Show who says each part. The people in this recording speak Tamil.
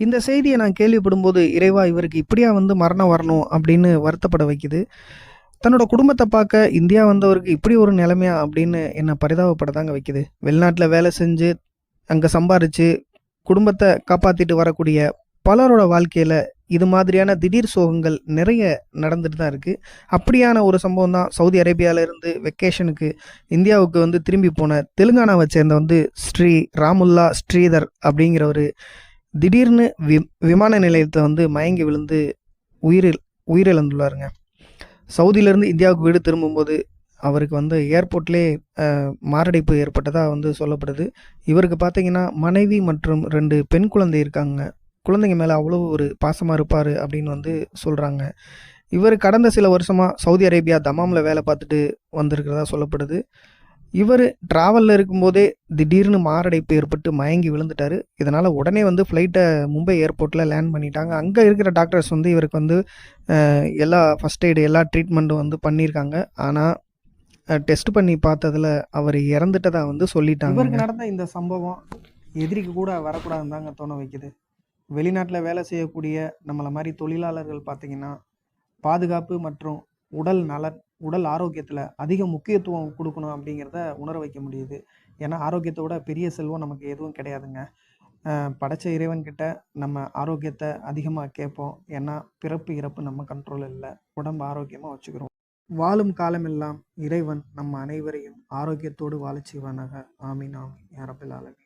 Speaker 1: இந்த செய்தியை நான் கேள்விப்படும்போது இறைவா இவருக்கு இப்படியா வந்து மரணம் வரணும்? அப்படின்னு வருத்தப்பட வைக்குது. தன்னோட குடும்பத்தை பார்க்க இந்தியா வந்தவருக்கு இப்படி ஒரு நிலைமையா? அப்படின்னு என்னை பரிதாபப்படதாங்க வைக்குது. வெளிநாட்டில் வேலை செஞ்சு அங்கே சம்பாரித்து குடும்பத்தை காப்பாற்றிட்டு வரக்கூடிய பலரோட வாழ்க்கையில் இது மாதிரியான திடீர் சோகங்கள் நிறைய நடந்துட்டு தான் இருக்குது அப்படியான ஒரு சம்பவம் தான் சவுதி அரேபியாவிலேருந்து வெக்கேஷனுக்கு இந்தியாவுக்கு வந்து திரும்பி போன தெலுங்கானாவை சேர்ந்த வந்து ஸ்ரீ ராமுல்லா ஸ்ரீதர் அப்படிங்கிறவர் திடீர்னு வி விமான நிலையத்தை வந்து மயங்கி விழுந்து உயிரில் உயிரிழந்துள்ளாருங்க. சவுதியிலேருந்து இந்தியாவுக்கு வீடு திரும்பும்போது அவருக்கு வந்து ஏர்போர்ட்லேயே மாரடைப்பு ஏற்பட்டதாக வந்து சொல்லப்படுது. இவருக்கு பார்த்தீங்கன்னா மனைவி மற்றும் ரெண்டு பெண் குழந்தை இருக்காங்க. குழந்தைங்க மேலே அவ்வளோ ஒரு பாசமாக இருப்பார் அப்படின்னு வந்து சொல்கிறாங்க இவர் கடந்த சில வருஷமாக சவுதி அரேபியா தமாமில் வேலை பார்த்துட்டு வந்திருக்கிறதா சொல்லப்படுது. இவர் ட்ராவலில் இருக்கும்போதே திடீர்னு மாரடைப்பு ஏற்பட்டு மயங்கி விழுந்துட்டார். இதனால் உடனே வந்து ஃப்ளைட்டை மும்பை ஏர்போர்ட்டில் லேண்ட் பண்ணிட்டாங்க. அங்கே இருக்கிற டாக்டர்ஸ் வந்து இவருக்கு வந்து எல்லா ஃபஸ்ட் எய்டு எல்லா ட்ரீட்மெண்ட்டும் வந்து பண்ணியிருக்காங்க. ஆனால் டெஸ்ட் பண்ணி பார்த்ததுல அவர் இறந்துட்டதாக வந்து சொல்லிட்டாங்க. இவருக்கு நடந்த இந்த சம்பவம் எதிரிக்கு கூட வரக்கூடாதுன்னு தாங்க தோண வைக்குது. வெளிநாட்டில் வேலை செய்யக்கூடிய நம்மளை மாதிரி தொழிலாளர்கள் பார்த்திங்கன்னா பாதுகாப்பு மற்றும் உடல் நலன் உடல் ஆரோக்கியத்தில் அதிக முக்கியத்துவம் கொடுக்கணும் அப்படிங்கிறத உணர வைக்க முடியுது. ஏன்னா ஆரோக்கியத்தை விட பெரிய செல்வம் நமக்கு எதுவும் கிடையாதுங்க. படைச்ச இறைவன்கிட்ட நம்ம ஆரோக்கியத்தை அதிகமாக கேட்போம். ஏன்னா பிறப்பு இறப்பு நம்ம கண்ட்ரோல் இல்லை. உடம்பு ஆரோக்கியமாக வச்சுக்கிறோம். வாழும் காலமெல்லாம் இறைவன் நம்ம அனைவரையும் ஆரோக்கியத்தோடு வாழச் செய்வானாக. ஆமீன் ஆமீன். யாரப்பில் ஆலமி